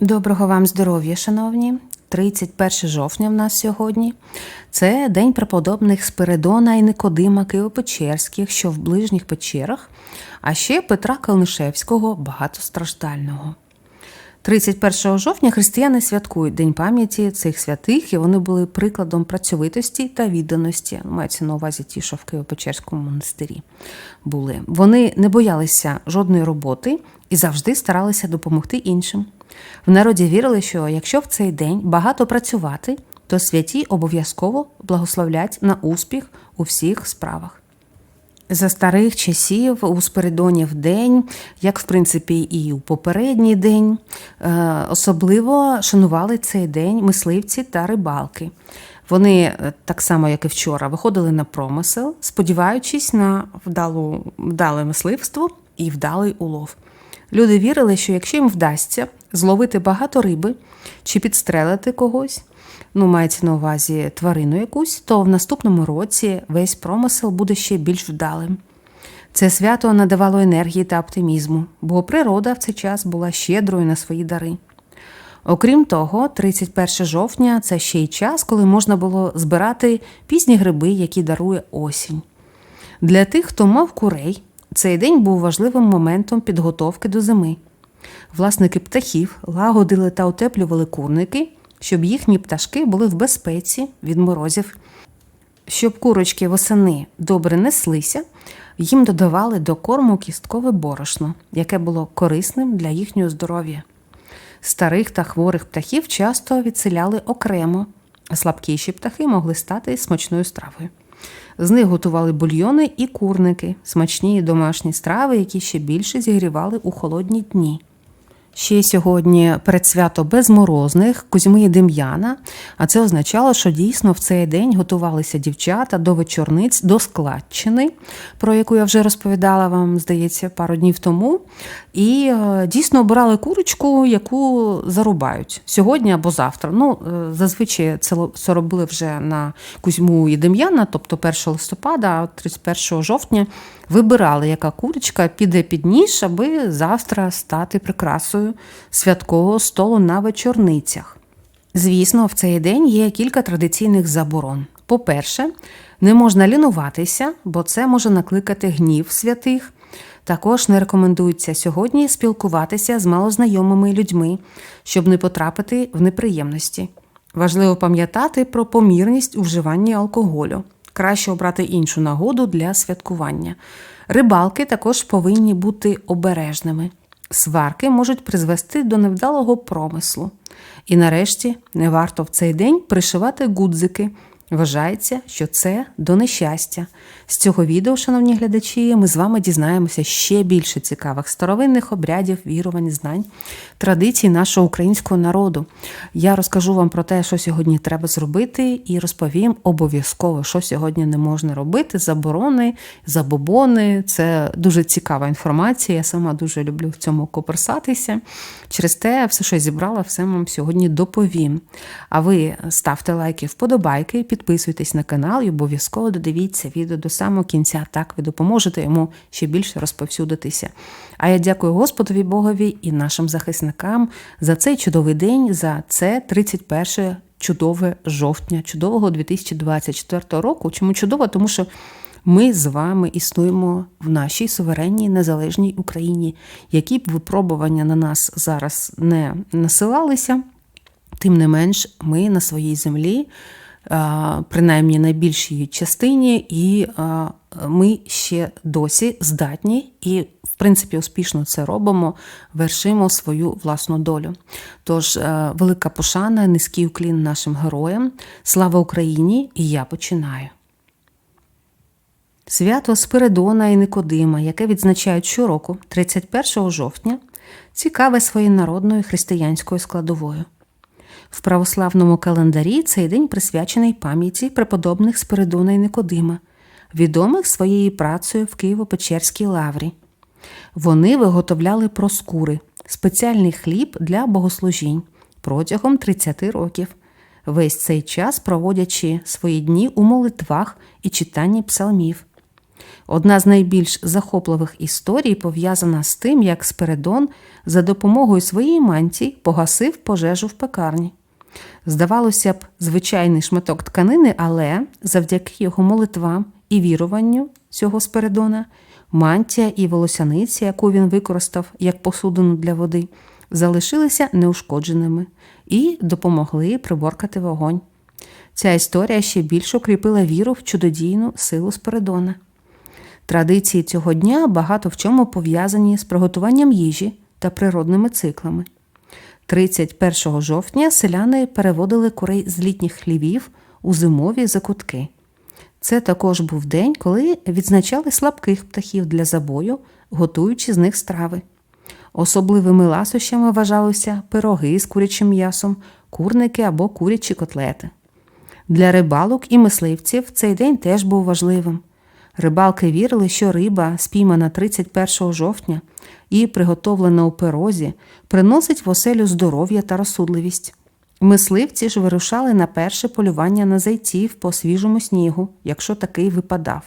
Доброго вам здоров'я, шановні. 31 жовтня в нас сьогодні. Це день преподобних Спиридона і Никодима Києво-Печерських, що в ближніх печерах, а ще Петра Калнишевського, багатостраждального. 31 жовтня християни святкують День пам'яті цих святих, і вони були прикладом працьовитості та відданості. Мається на увазі ті, що в Києво-Печерському монастирі були. Вони не боялися жодної роботи і завжди старалися допомогти іншим. В народі вірили, що якщо в цей день багато працювати, то святі обов'язково благословлять на успіх у всіх справах. За старих часів у Спиридонів день, як в принципі і у попередній день, е, особливо шанували цей день мисливці та рибалки. Вони, е, так само як і вчора, виходили на промисел, сподіваючись на вдалу, вдале мисливство і вдалий улов. Люди вірили, що якщо їм вдасться зловити багато риби чи підстрелити когось, ну мається на увазі тварину якусь, то в наступному році весь промисел буде ще більш вдалим. Це свято надавало енергії та оптимізму, бо природа в цей час була щедрою на свої дари. Окрім того, 31 жовтня це ще й час, коли можна було збирати пізні гриби, які дарує осінь. Для тих, хто мав курей, цей день був важливим моментом підготовки до зими. Власники птахів лагодили та утеплювали курники, щоб їхні пташки були в безпеці від морозів. Щоб курочки восени добре неслися, їм додавали до корму кісткове борошно, яке було корисним для їхнього здоров'я. Старих та хворих птахів часто відселяли окремо, а слабкіші птахи могли стати смачною стравою. З них готували бульйони і курники, смачні домашні страви, які ще більше зігрівали у холодні дні. Ще сьогодні передсвято безморозних Кузьми і Дем'яна, а це означало, що дійсно в цей день готувалися дівчата до вечорниць, до складчини, про яку я вже розповідала вам, здається, пару днів тому. І е, дійсно обирали курочку, яку зарубають сьогодні або завтра. Ну, е, зазвичай це робили вже на Кузьму і Дем'яна, тобто 1 листопада, 31 жовтня вибирали, яка курочка піде під ніж, аби завтра стати прикрасою святкового столу на вечорницях. Звісно, в цей день є кілька традиційних заборон. По-перше, не можна лінуватися, бо це може накликати гнів святих. Також не рекомендується сьогодні спілкуватися з малознайомими людьми, щоб не потрапити в неприємності. Важливо пам'ятати про помірність у вживанні алкоголю. Краще обрати іншу нагоду для святкування. Рибалки також повинні бути обережними. Сварки можуть призвести до невдалого промислу. І нарешті не варто в цей день пришивати гудзики. Вважається, що це до нещастя. З цього відео, шановні глядачі, ми з вами дізнаємося ще більше цікавих старовинних обрядів, вірувань, знань, традицій нашого українського народу. Я розкажу вам про те, що сьогодні треба зробити, і розповім обов'язково, що сьогодні не можна робити. Заборони, забобони. Це дуже цікава інформація. Я сама дуже люблю в цьому коперсатися. Через те, все, що я зібрала, все вам сьогодні доповім. А ви ставте лайки, вподобайки, підписуйтесь на канал і обов'язково додивіться відео до самого кінця. Так ви допоможете йому ще більше розповсюдитися. А я дякую Господові Богові і нашим захисникам за цей чудовий день, за це 31 чудове жовтня, чудового 2024 року. Чому чудово? Тому що ми з вами існуємо в нашій суверенній незалежній Україні. Які б випробування на нас зараз не насилалися, тим не менш, ми на своїй землі, принаймні на більшій частині, і ми ще досі здатні і, в принципі, успішно це робимо, вершимо свою власну долю. Тож, е, велика пошана, низький уклін нашим героям. Слава Україні! І я починаю. Свято Спиридона і Никодима, яке відзначають щороку, 31 жовтня, цікаве своєю народною християнською складовою. В православному календарі цей день присвячений пам'яті преподобних Спиридона і Никодима, відомих своєю працею в Києво-Печерській лаврі. Вони виготовляли проскури, спеціальний хліб для богослужінь протягом 30 років, весь цей час проводячи свої дні у молитвах і читанні псалмів. Одна з найбільш захопливих історій пов'язана з тим, як Спиридон за допомогою своєї мантії погасив пожежу в пекарні. Здавалося б, звичайний шматок тканини, але завдяки його молитвам і віруванню цього Спиридона, мантія і волосяниця, яку він використав як посудину для води, залишилися неушкодженими і допомогли приборкати вогонь. Ця історія ще більш укріпила віру в чудодійну силу Спиридона. Традиції цього дня багато в чому пов'язані з приготуванням їжі та природними циклами. 31 жовтня селяни переводили курей з літніх хлівів у зимові закутки. Це також був день, коли відзначали слабких птахів для забою, готуючи з них страви. Особливими ласощами вважалися пироги з курячим м'ясом, курники або курячі котлети. Для рибалок і мисливців цей день теж був важливим. Рибалки вірили, що риба, спіймана 31 жовтня і приготовлена у пирозі, приносить в оселю здоров'я та розсудливість. Мисливці ж вирушали на перше полювання на зайців по свіжому снігу, якщо такий випадав.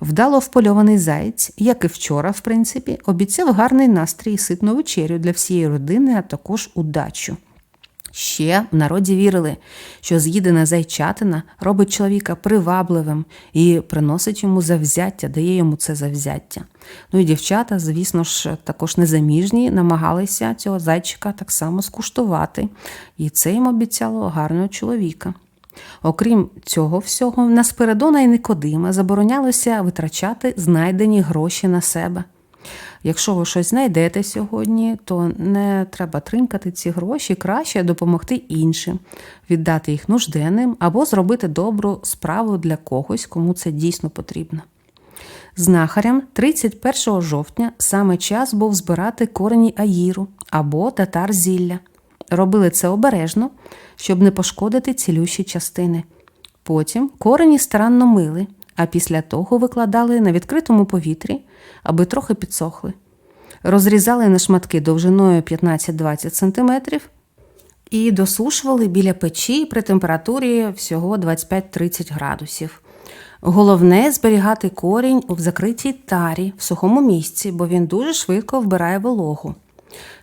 Вдало впольований заєць, як і вчора, в принципі, обіцяв гарний настрій і ситну вечерю для всієї родини, а також удачу. Ще в народі вірили, що з'їдена зайчатина робить чоловіка привабливим і приносить йому завзяття, дає йому це завзяття. Ну і дівчата, звісно ж, також незаміжні, намагалися цього зайчика так само скуштувати, і це їм обіцяло гарного чоловіка. Окрім цього всього, на Спиридона і Никодима заборонялося витрачати знайдені гроші на себе. Якщо ви щось знайдете сьогодні, то не треба тринкати ці гроші, краще допомогти іншим, віддати їх нужденним або зробити добру справу для когось, кому це дійсно потрібно. Знахарям 31 жовтня саме час був збирати корені аїру або татар зілля. Робили це обережно, щоб не пошкодити цілющі частини. Потім корені старанно мили, а після того викладали на відкритому повітрі, аби трохи підсохли. Розрізали на шматки довжиною 15-20 см і досушували біля печі при температурі всього 25-30 градусів. Головне зберігати корінь у закритій тарі в сухому місці, бо він дуже швидко вбирає вологу.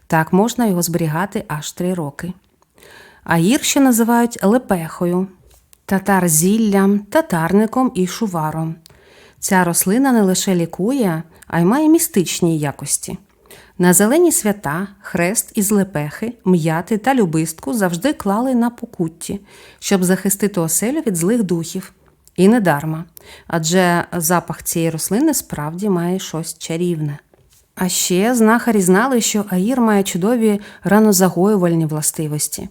Так можна його зберігати аж 3 роки. Аїр ще називають лепехою, татар зіллям, татарником і шуваром. Ця рослина не лише лікує, а й має містичні якості. На зелені свята хрест із лепехи, м'яти та любистку завжди клали на покутті, щоб захистити оселю від злих духів. І не дарма, адже запах цієї рослини справді має щось чарівне. А ще знахарі знали, що аїр має чудові ранозагоювальні властивості.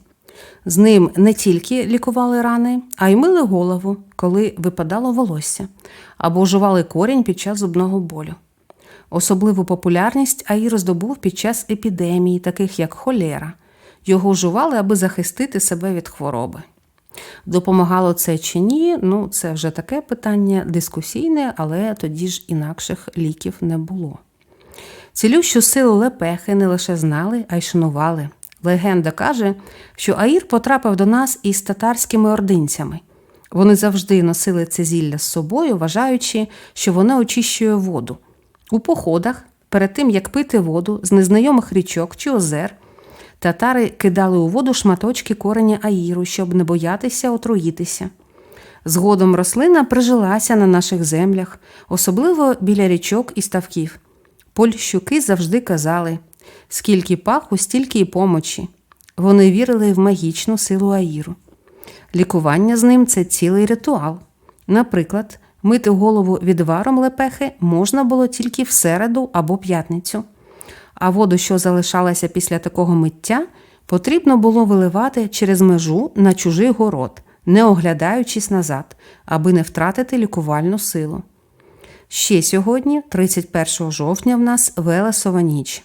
З ним не тільки лікували рани, а й мили голову, коли випадало волосся, або жували корінь під час зубного болю. Особливу популярність аїр здобув під час епідемії, таких як холера. Його жували, аби захистити себе від хвороби. Допомагало це чи ні, ну це вже таке питання дискусійне, але тоді ж інакших ліків не було. Цілющу силу лепехи не лише знали, а й шанували. Легенда каже, що Аїр потрапив до нас із татарськими ординцями. Вони завжди носили це зілля з собою, вважаючи, що воно очищує воду. У походах, перед тим як пити воду з незнайомих річок чи озер, татари кидали у воду шматочки кореня аїру, щоб не боятися отруїтися. Згодом рослина прижилася на наших землях, особливо біля річок і ставків. Польщуки завжди казали скільки паху, стільки й помочі. Вони вірили в магічну силу аїру. Лікування з ним це цілий ритуал. Наприклад, мити голову відваром лепехи можна було тільки в середу або п'ятницю, а воду, що залишалася після такого миття, потрібно було виливати через межу на чужий город, не оглядаючись назад, аби не втратити лікувальну силу. Ще сьогодні, 31 жовтня, в нас Велесова ніч.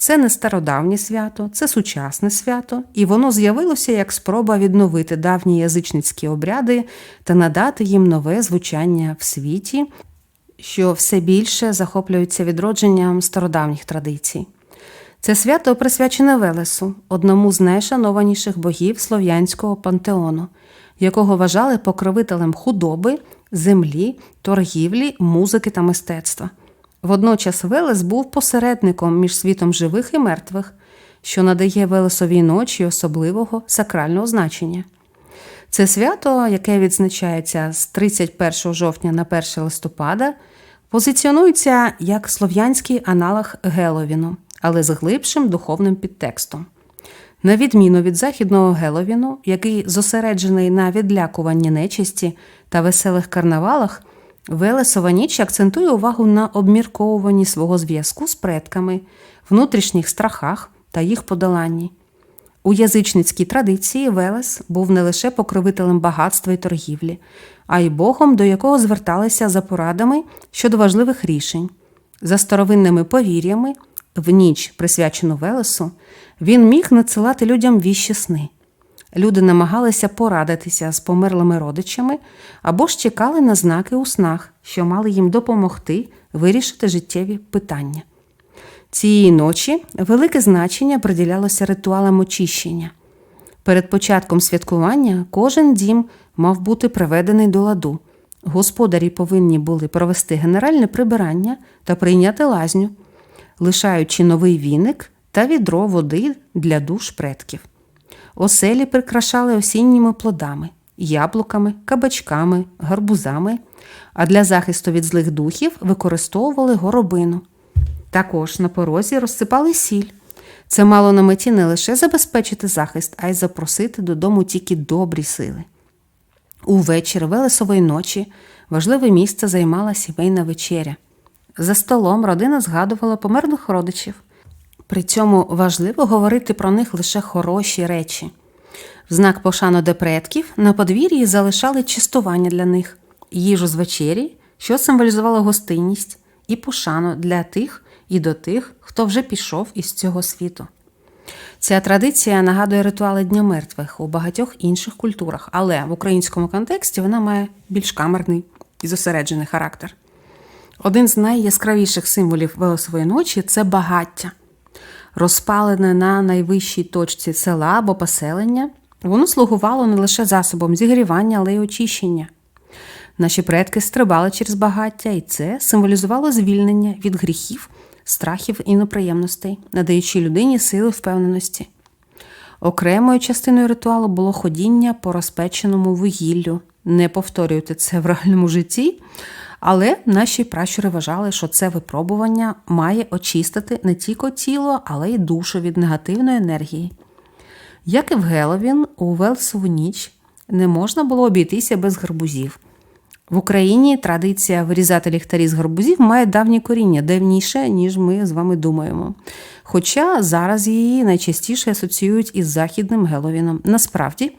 Це не стародавнє свято, це сучасне свято, і воно з'явилося як спроба відновити давні язичницькі обряди та надати їм нове звучання в світі, що все більше захоплюється відродженням стародавніх традицій. Це свято присвячене Велесу, одному з найшанованіших богів слов'янського пантеону, якого вважали покровителем худоби, землі, торгівлі, музики та мистецтва. Водночас Велес був посередником між світом живих і мертвих, що надає Велесовій ночі особливого сакрального значення. Це свято, яке відзначається з 31 жовтня на 1 листопада, позиціонується як слов'янський аналог Геловіну, але з глибшим духовним підтекстом. На відміну від західного Геловіну, який зосереджений на відлякуванні нечисті та веселих карнавалах, Велесова ніч акцентує увагу на обмірковуванні свого зв'язку з предками, внутрішніх страхах та їх подоланні. У язичницькій традиції Велес був не лише покровителем багатства і торгівлі, а й богом, до якого зверталися за порадами щодо важливих рішень. За старовинними повір'ями, в ніч, присвячену Велесу, він міг надсилати людям віщі сни. Люди намагалися порадитися з померлими родичами або ж чекали на знаки у снах, що мали їм допомогти вирішити життєві питання. Цієї ночі велике значення приділялося ритуалам очищення. Перед початком святкування кожен дім мав бути приведений до ладу. Господарі повинні були провести генеральне прибирання та прийняти лазню, лишаючи новий віник та відро води для душ предків. Оселі прикрашали осінніми плодами, яблуками, кабачками, гарбузами, а для захисту від злих духів використовували горобину. Також на порозі розсипали сіль. Це мало на меті не лише забезпечити захист, а й запросити додому тільки добрі сили. Увечір Велесової ночі важливе місце займала сімейна вечеря. За столом родина згадувала померлих родичів. При цьому важливо говорити про них лише хороші речі. В знак пошану до предків на подвір'ї залишали частування для них, їжу з вечері, що символізувало гостинність, і пошану для тих і до тих, хто вже пішов із цього світу. Ця традиція нагадує ритуали Дня мертвих у багатьох інших культурах, але в українському контексті вона має більш камерний і зосереджений характер. Один з найяскравіших символів Велесової ночі це багаття. Розпалене на найвищій точці села або поселення, воно слугувало не лише засобом зігрівання, але й очищення. Наші предки стрибали через багаття, і це символізувало звільнення від гріхів, страхів і неприємностей, надаючи людині сили впевненості. Окремою частиною ритуалу було ходіння по розпеченому вугіллю. Не повторюйте це в реальному житті, але наші пращури вважали, що це випробування має очистити не тільки тіло, але й душу від негативної енергії. Як і в Геловін, у Велсову ніч не можна було обійтися без гарбузів. В Україні традиція вирізати ліхтарі з гарбузів має давнє коріння, давніше, ніж ми з вами думаємо. Хоча зараз її найчастіше асоціюють із західним Геловіном. Насправді,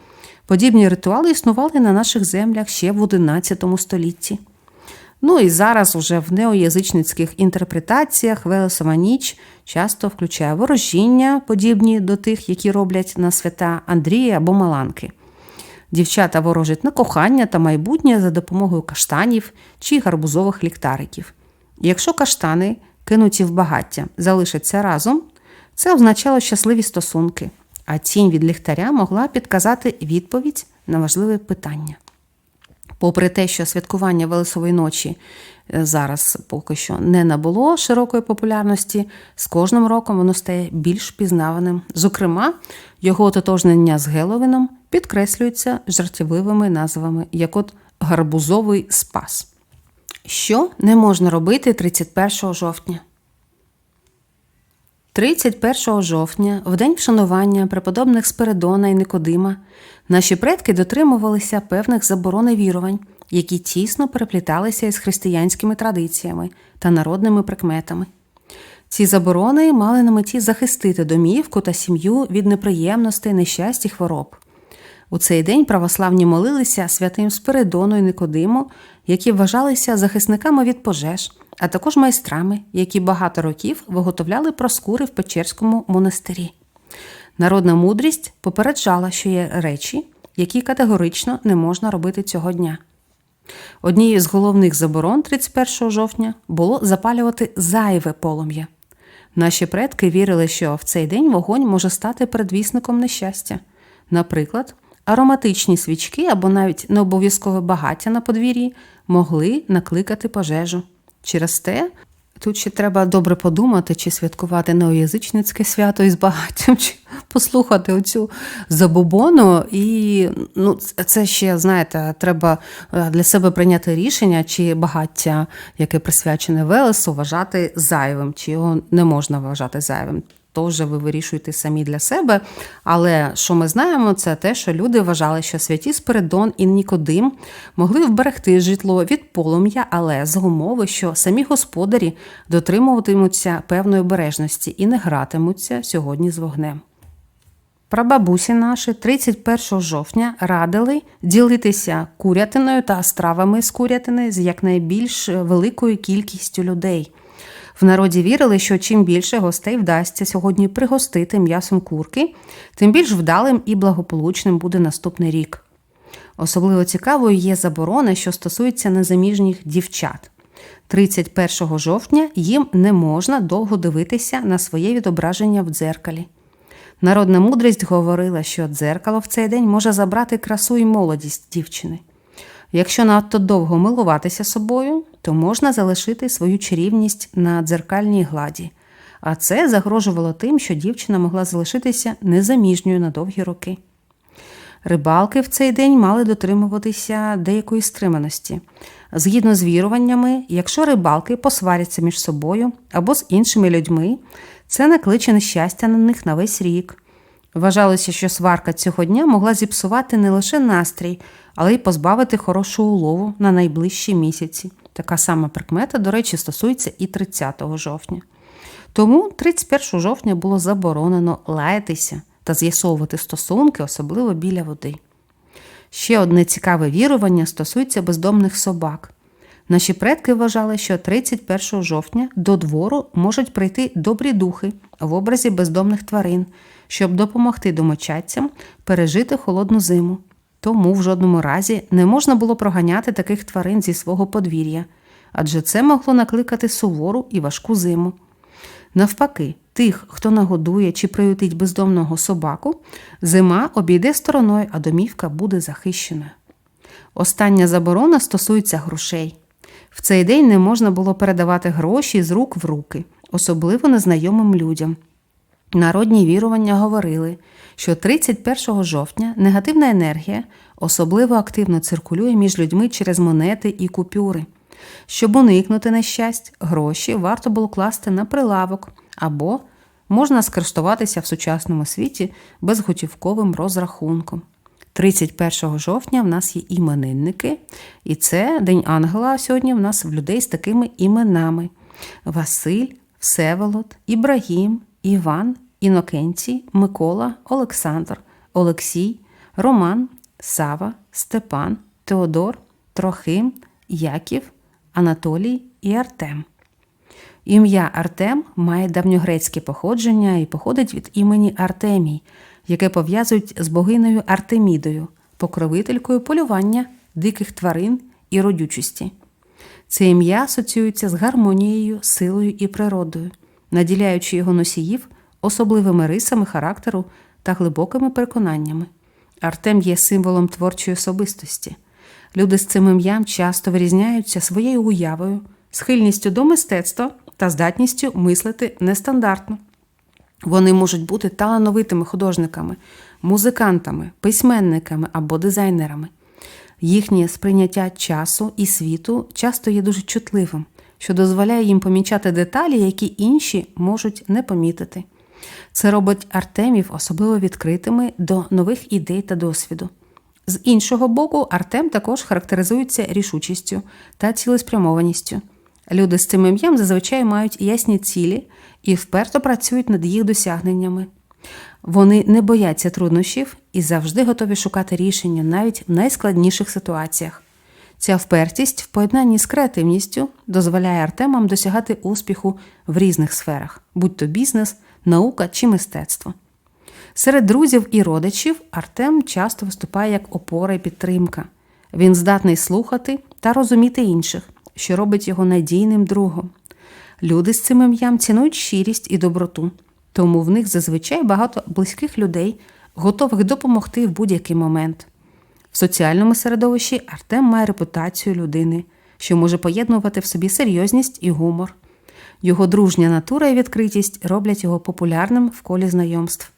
подібні ритуали існували на наших землях ще в XI столітті. Ну і зараз уже в неоязичницьких інтерпретаціях Велесова ніч часто включає ворожіння, подібні до тих, які роблять на свята Андрія або Маланки. Дівчата ворожать на кохання та майбутнє за допомогою каштанів чи гарбузових ліхтариків. Якщо каштани, кинуті в багаття, залишаться разом, це означало щасливі стосунки, а тінь від ліхтаря могла підказати відповідь на важливе питання. Попри те, що святкування Велесової ночі е, зараз поки що не набуло широкої популярності, з кожним роком воно стає більш пізнаваним. Зокрема, його ототожнення з Геловіном підкреслюється жартівливими назвами, як от гарбузовий спас. Що не можна робити 31 жовтня? 31 жовтня, в день вшанування преподобних Спиридона і Никодима, наші предки дотримувалися певних заборон і вірувань, які тісно перепліталися із християнськими традиціями та народними прикметами. Ці заборони мали на меті захистити домівку та сім'ю від неприємностей, нещасть і хвороб. У цей день православні молилися святим Спиридону і Никодиму, які вважалися захисниками від пожеж, а також майстрами, які багато років виготовляли проскури в Печерському монастирі. Народна мудрість попереджала, що є речі, які категорично не можна робити цього дня. Однією з головних заборон 31 жовтня було запалювати зайве полум'я. Наші предки вірили, що в цей день вогонь може стати передвісником нещастя. Наприклад, ароматичні свічки або навіть не обов'язкове багаття на подвір'ї могли накликати пожежу. Через те тут ще треба добре подумати, чи святкувати неоязичницьке свято із багаттям, чи послухати оцю забобону. І ну, це ще, знаєте, треба е, для себе прийняти рішення, чи багаття, яке присвячене Велесу, вважати зайвим, чи його не можна вважати зайвим то вже ви вирішуєте самі для себе. Але що ми знаємо, це те, що люди вважали, що святі Спиридон і Нікодим могли вберегти житло від полум'я, але з умови, що самі господарі дотримуватимуться певної обережності і не гратимуться сьогодні з вогнем. Прабабусі наші 31 жовтня радили ділитися курятиною та стравами з курятини з якнайбільш великою кількістю людей. В народі вірили, що чим більше гостей вдасться сьогодні пригостити м'ясом курки, тим більш вдалим і благополучним буде наступний рік. Особливо цікавою є заборона, що стосується незаміжніх дівчат. 31 жовтня їм не можна довго дивитися на своє відображення в дзеркалі. Народна мудрість говорила, що дзеркало в цей день може забрати красу і молодість дівчини. Якщо надто довго милуватися собою, то можна залишити свою чарівність на дзеркальній гладі, а це загрожувало тим, що дівчина могла залишитися незаміжньою на довгі роки. Рибалки в цей день мали дотримуватися деякої стриманості. Згідно з віруваннями, якщо рибалки посваряться між собою або з іншими людьми, це накличе нещастя на них на весь рік. Вважалося, що сварка цього дня могла зіпсувати не лише настрій, але й позбавити хорошого улову на найближчі місяці. Така сама прикмета, до речі, стосується і 30 жовтня. Тому 31 жовтня було заборонено лаятися та з'ясовувати стосунки, особливо біля води. Ще одне цікаве вірування стосується бездомних собак. Наші предки вважали, що 31 жовтня до двору можуть прийти добрі духи в образі бездомних тварин, щоб допомогти домочадцям пережити холодну зиму. Тому в жодному разі не можна було проганяти таких тварин зі свого подвір'я, адже це могло накликати сувору і важку зиму. Навпаки, тих, хто нагодує чи приютить бездомного собаку, зима обійде стороною, а домівка буде захищеною. Остання заборона стосується грошей. В цей день не можна було передавати гроші з рук в руки, особливо незнайомим людям. Народні вірування говорили, що 31 жовтня негативна енергія особливо активно циркулює між людьми через монети і купюри. Щоб уникнути нещасть, гроші варто було класти на прилавок або можна скористуватися в сучасному світі безготівковим розрахунком. 31 жовтня в нас є іменинники, і це День Ангела. Сьогодні в нас в людей з такими іменами: Василь, Всеволод, Ібрагім, Іван, Інокенцій, Микола, Олександр, Олексій, Роман, Сава, Степан, Теодор, Трохим, Яків, Анатолій і Артем. Ім'я Артем має давньогрецьке походження і походить від імені Артемій, яке пов'язують з богинею Артемідою, покровителькою полювання диких тварин і родючості. Це ім'я асоціюється з гармонією, силою і природою, наділяючи його носіїв особливими рисами характеру та глибокими переконаннями. Артем є символом творчої особистості. Люди з цим ім'ям часто вирізняються своєю уявою, схильністю до мистецтва та здатністю мислити нестандартно. Вони можуть бути талановитими художниками, музикантами, письменниками або дизайнерами. Їхнє сприйняття часу і світу часто є дуже чутливим, що дозволяє їм помічати деталі, які інші можуть не помітити. Це робить Артемів особливо відкритими до нових ідей та досвіду. З іншого боку, Артем також характеризується рішучістю та цілеспрямованістю. Люди з цим ім'ям зазвичай мають ясні цілі і вперто працюють над їх досягненнями. Вони не бояться труднощів і завжди готові шукати рішення навіть в найскладніших ситуаціях. Ця впертість в поєднанні з креативністю дозволяє Артемам досягати успіху в різних сферах, будь то бізнес, наука чи мистецтво. Серед друзів і родичів Артем часто виступає як опора і підтримка. Він здатний слухати та розуміти інших, що робить його надійним другом. Люди з цим ім'ям цінують щирість і доброту, тому в них зазвичай багато близьких людей, готових допомогти в будь-який момент. В соціальному середовищі Артем має репутацію людини, що може поєднувати в собі серйозність і гумор. Його дружня натура і відкритість роблять його популярним в колі знайомств.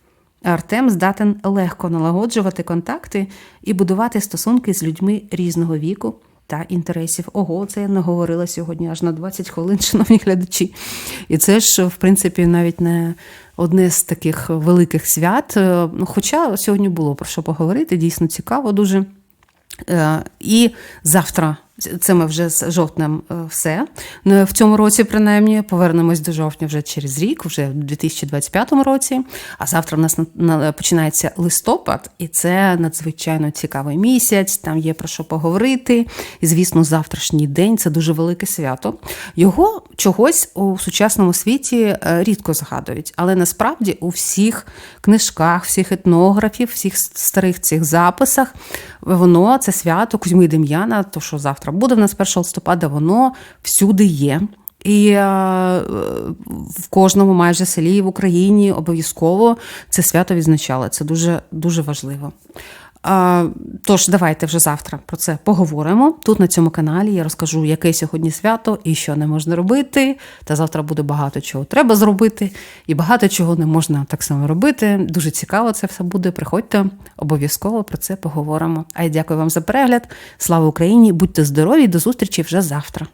Артем здатен легко налагоджувати контакти і будувати стосунки з людьми різного віку та інтересів. Ого, це я наговорила сьогодні аж на 20 хвилин, шановні глядачі. І це ж, в принципі, навіть не одне з таких великих свят. Е, ну, Хоча сьогодні було про що поговорити, дійсно цікаво дуже. Е, І завтра, це ми вже з жовтнем е, все. Ну, В цьому році, принаймні, повернемось до жовтня вже через рік, вже в 2025 році. А завтра в нас на- на- починається листопад, і це надзвичайно цікавий місяць. Там є про що поговорити. І, звісно, завтрашній день це дуже велике свято. Його чогось у сучасному світі е, рідко згадують, але насправді у всіх книжках, всіх етнографів, всіх старих цих записах воно це свято Кузьми і Дем'яна, то що завтра буде в нас 1 листопада, воно всюди є. І е, в кожному майже селі в Україні обов'язково це свято відзначали. Це дуже дуже важливо. Тож, давайте вже завтра про це поговоримо. Тут на цьому каналі я розкажу, яке сьогодні свято і що не можна робити. Та завтра буде багато чого треба зробити, і багато чого не можна так само робити. Дуже цікаво це все буде. Приходьте, обов'язково про це поговоримо. А я дякую вам за перегляд. Слава Україні! Будьте здорові! До зустрічі вже завтра.